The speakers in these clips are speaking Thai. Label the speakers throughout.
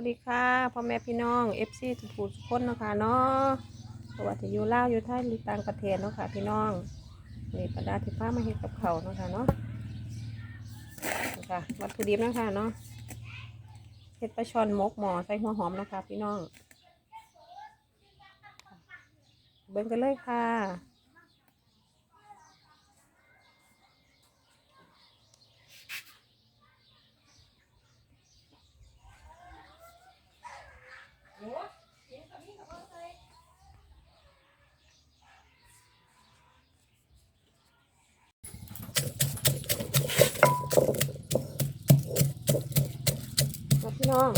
Speaker 1: วัสดีค่ะพ่อแม่พี่น้องเอฟซีทุกผู้ทุคนเนาะคะเนาะสวัสดีอยู่ลาวอยู่ไทยหรือต่างประเทศเนาะค่ะพี่น้องนี่ประดาที่พามาเฮ็ดกับเขาเนาะค่ะเนาะค่ะวัตถุดิบเนาะคะเนาะเฮ็ดปลาช่อนมกหมอใส่หัวหอมเนาะคะพี่น้องเบิ่งกันเลยค่ะ น้อง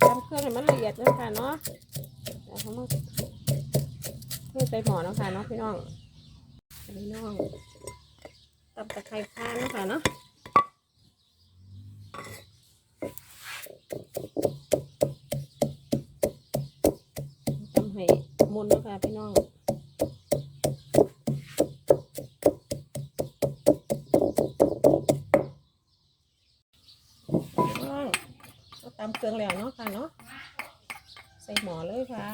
Speaker 1: ทำเครื่องให้มันละเอียดเลยค่ะเนาะเดี๋ยวเขามาเทใส่หม้อนะคะเนาะพี่น้องพี่น้องตับตะไคร้ข้านนะคะเนาะทำให้มุนนะคะพี่น้องพี่น้องก็ ตำเครื่องแล้วเนาะค่ะเนาะใส่หม้อเลยค่ะ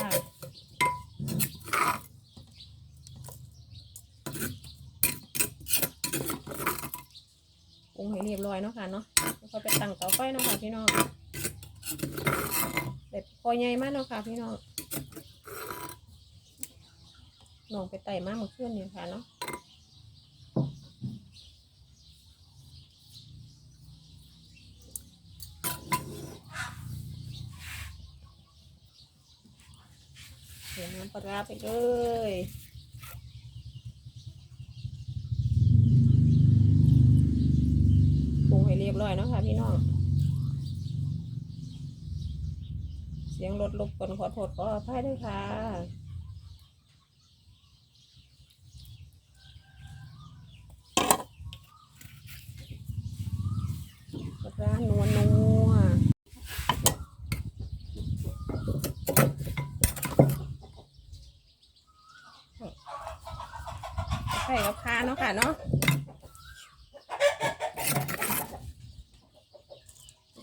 Speaker 1: ปรุงให้เรียบร้อยเนาะค่ะเนาะแล้วก็ไปตั้งเตาไฟเนาะค่ะพี่น้องเด็ดพอใหญ่มากเนาะค่ะพี่น้องน้องไปไต่มากเมื่อคืนนี่ค่ะเนาะ เดี๋ยวน้ำปลาร้าไปเลยปรุงให้เรียบร้อยนะคะพี่น้อง เสียงรถรบกวนขอโทษขออภัยด้วยค่ะร้านนัวนัว ใส่กับคาเนาะค่ะเนาะ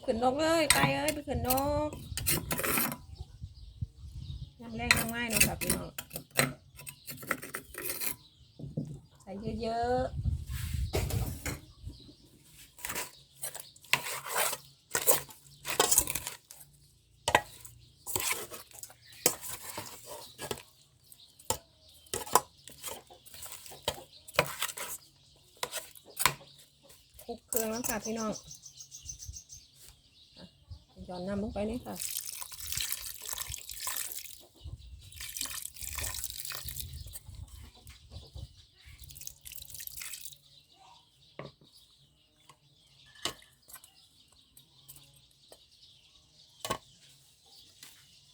Speaker 1: ขึ้นนกเลยไปเอ้ยไปขึ้นนกยังแรงน้ำง่ายเนาะค่ะพี่น้องใส่เยอะๆ คุกเครื่องแล้วค่ะพี่น้องย่อนน้ำลงไปนี่ค่ะ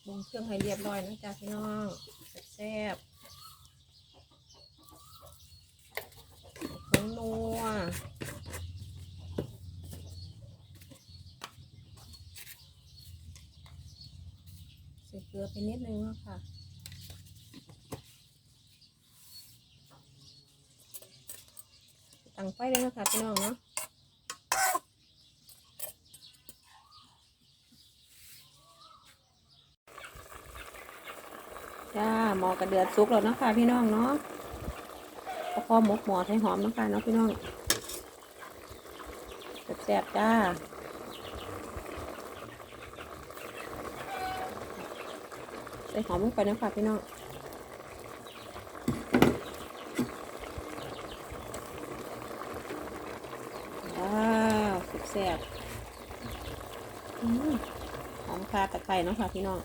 Speaker 1: ลงเครื่องให้เรียบร้อยนะจ๊ะพี่น้องแซ่บๆผงนัว ใส่เกลือ ไปนิดนึงเนาะค่ะตั้งไฟเลยนะคะพี่น้องเนาะจ้าหมอกระเดือดซุกแล้วเนาะคะพี่น้องเนาะแล้วก็หมกหมอให้หอมเนาะคะเนาะพี่น้องแซ่บๆจ้า ใส่หอมลงไปนะคะพี่น้องว้าวสุดแซ่บอืมหอมคาตะไคร้เนาะค่ะพี่น้อง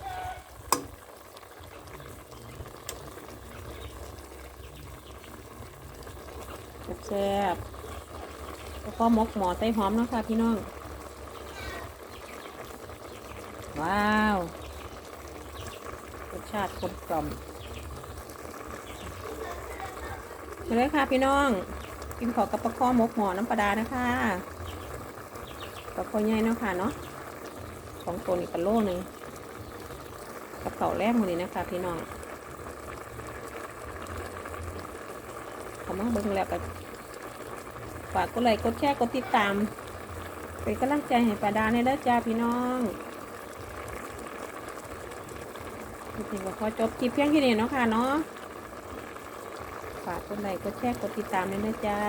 Speaker 1: แซ่บแล้วก็มกหมอใส่หอมเนาะค่ะพี่น้อง ว้าว รสชาติกลมกล่อมเชิญเลยค่ะพี่น้อง กินขอกับปลาคอหมกหมอน้ำปลาดานะคะปลาคอใหญ่เนาะค่ะเนาะของตัวนี้กันโลหนึ่งกับเก่าแรกมือนี้นะคะพี่น้องขอมาเบิ่งแล้วก็ฝากกดไลค์กดแชร์กดติดตามเป็นกำลังใจให้ปลาดาในเด้อจ้าพี่น้อง ถึงก็ขอจบคลิปเพียงแค่นี้เนาะค่ะเนาะฝากกดไลค์กดแชร์กดติดตามด้วยนะจ๊ะ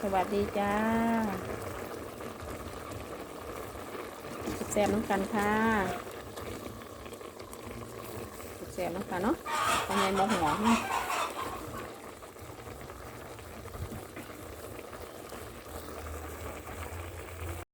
Speaker 1: สวัสดีจ้าแซ่บน้ำกันค่ะแซ่บน้ำกันเนาะทำไงมองหัว